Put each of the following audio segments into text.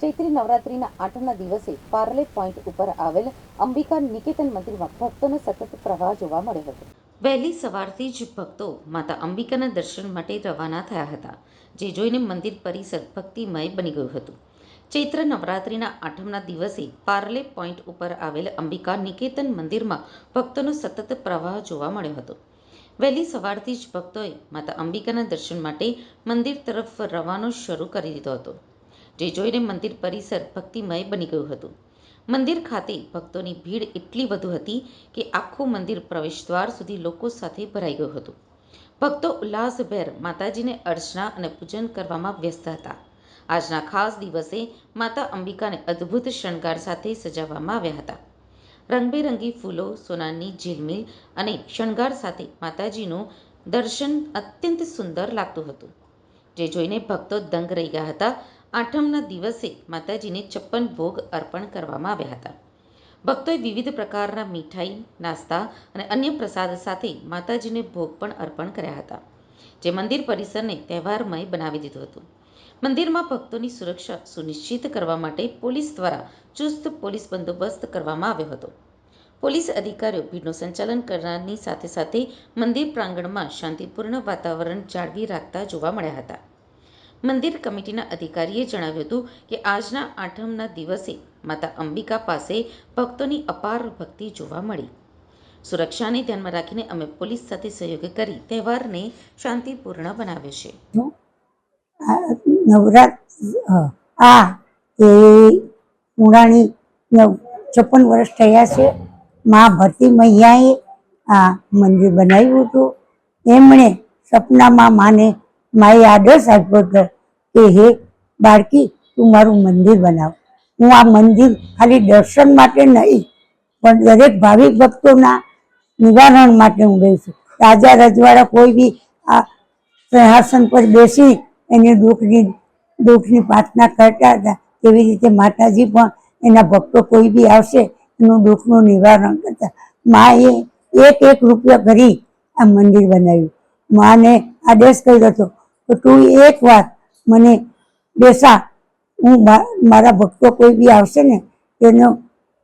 ચૈત્રી નવરાત્રિના આઠમના દિવસે પાર્લે પોઈન્ટ ઉપર આવેલ અંબિકા નિકેતન મંદિરમાં ભક્તોનો સતત પ્રવાહ જોવા મળ્યો હતો. વહેલી સવારથી જ ભક્તો માતા અંબિકાના દર્શન માટે રવાના થયા હતા, જે જોઈને મંદિર પરિસર ભક્તિમય બની ગયું હતું. ચૈત્ર નવરાત્રિના આઠમના દિવસે પાર્લે પોઈન્ટ ઉપર આવેલ અંબિકા નિકેતન મંદિરમાં ભક્તોનો સતત પ્રવાહ જોવા મળ્યો હતો. વહેલી સવારથી જ ભક્તોએ માતા અંબિકાના દર્શન માટે મંદિર તરફ રવાનો શરૂ કરી દીધો હતો. જે જોઈને મંદિર પરિસર ભક્તિમય બની ગયું હતું. મંદિર ખાતે ભક્તોની ભીડ એટલી વધુ હતી કે આખું મંદિર પ્રવેશદ્વાર સુધી લોકો સાથે ભરાઈ ગયું હતું. ભક્તો ઉલ્લાસભેર માતાજીને અર્ચના અને પૂજન કરવામાં વ્યસ્ત હતા. આજના ખાસ દિવસે માતા અંબિકાને અદ્ભુત શણગાર સાથે સજાવવામાં આવ્યા હતા. રંગબેરંગી ફૂલો, સોનાની ઝીલમિલ અને શણગાર સાથે માતાજીનું દર્શન અત્યંત સુંદર લાગતું હતું. જે જોઈને ભક્તો દંગ રહી ગયા હતા આઠમના દિવસે માતાજીને છપ્પન ભોગ અર્પણ કરવામાં આવ્યા હતા. ભક્તોએ વિવિધ પ્રકારના મીઠાઈ, નાસ્તા અને અન્ય પ્રસાદ સાથે માતાજીને ભોગ પણ અર્પણ કર્યા હતા, જે મંદિર પરિસરને તહેવારમય બનાવી દીધું હતું. મંદિરમાં ભક્તોની સુરક્ષા સુનિશ્ચિત કરવા માટે પોલીસ દ્વારા ચુસ્ત પોલીસ બંદોબસ્ત કરવામાં આવ્યો હતો. પોલીસ અધિકારીઓ ભીડનું સંચાલન કરનારની સાથે સાથે મંદિર પ્રાંગણમાં શાંતિપૂર્ણ વાતાવરણ જાળવી રાખતા જોવા મળ્યા હતા. મંદિર કમિટીના અધિકારીએ જણાવ્યું હતું કે આજના આઠમના દિવસે માતા અંબિકા પાસે ભક્તોની અપાર ભક્તિ જોવા મળી. સુરક્ષાને ધ્યાનમાં રાખીને અમે પોલીસ સાથે સહયોગ કરી તહેવારને શાંતિપૂર્ણ બનાવ્યો છે. નવરાત્ર આ એ પુરાણી છપ્પન વર્ષ થયા છે, મા ભરતી મૈયાએ આ મંદિર બનાવ્યું હતું. એમણે સપનામાં માને માએ આદર્શ આપ્યો કે હે બાળકી, તું મારું મંદિર બનાવ. હું આ મંદિર ખાલી દર્શન માટે નહીં, પણ દરેક ભાવિક ભક્તોના નિવારણ માટે હું ગઈ છું. રાજા રજવાડા કોઈ બી આ સિંહાસન પર બેસી એની દુઃખની દુઃખની પ્રાર્થના કરતા હતા. તેવી રીતે માતાજી પણ એના ભક્તો કોઈ બી આવશે, એનું દુઃખનું નિવારણ કરતા. માએ એક એક રૂપિયા કરી આ મંદિર બનાવ્યું. માને આદેશ કર્યો હતો કે તું એક વાર મને બેસા. હું મારા ભક્તો કોઈ બી આવશે ને તેનું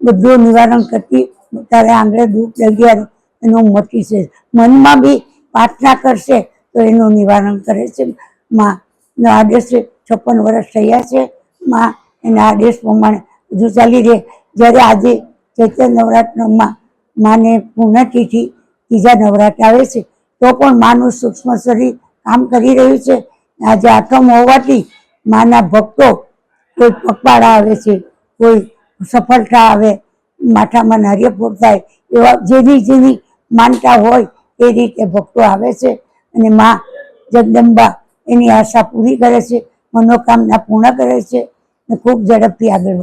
બધું નિવારણ કરતી તારે આંગળે દુઃખ લગ્યા એનું મટી છે મનમાં બી પ્રાર્થના કરશે તો એનું નિવારણ કરે છે. માં નો આદેશ છપ્પન વર્ષ થયા છે. માં, એના આદેશ પ્રમાણે બધું ચાલી રહે. જ્યારે આજે ચૈત્ર નવરાત્રમાં માને પૂર્ણતિથિ ત્રીજા નવરાત્ર આવે છે, તો પણ માનું સૂક્ષ્મ શરીર કામ કરી રહ્યું છે. આજે આથમ હોવાથી માના ભક્તો કોઈ પગપાળા આવે છે, કોઈ સફળતા આવે, માથામાં નારિયેળ થાય એવા જેની જેની માનતા હોય એ રીતે ભક્તો આવે છે અને મા જગદંબા એની આશા પૂરી કરે છે, મનોકામના પૂર્ણ કરે છે અને ખૂબ ઝડપથી આગળ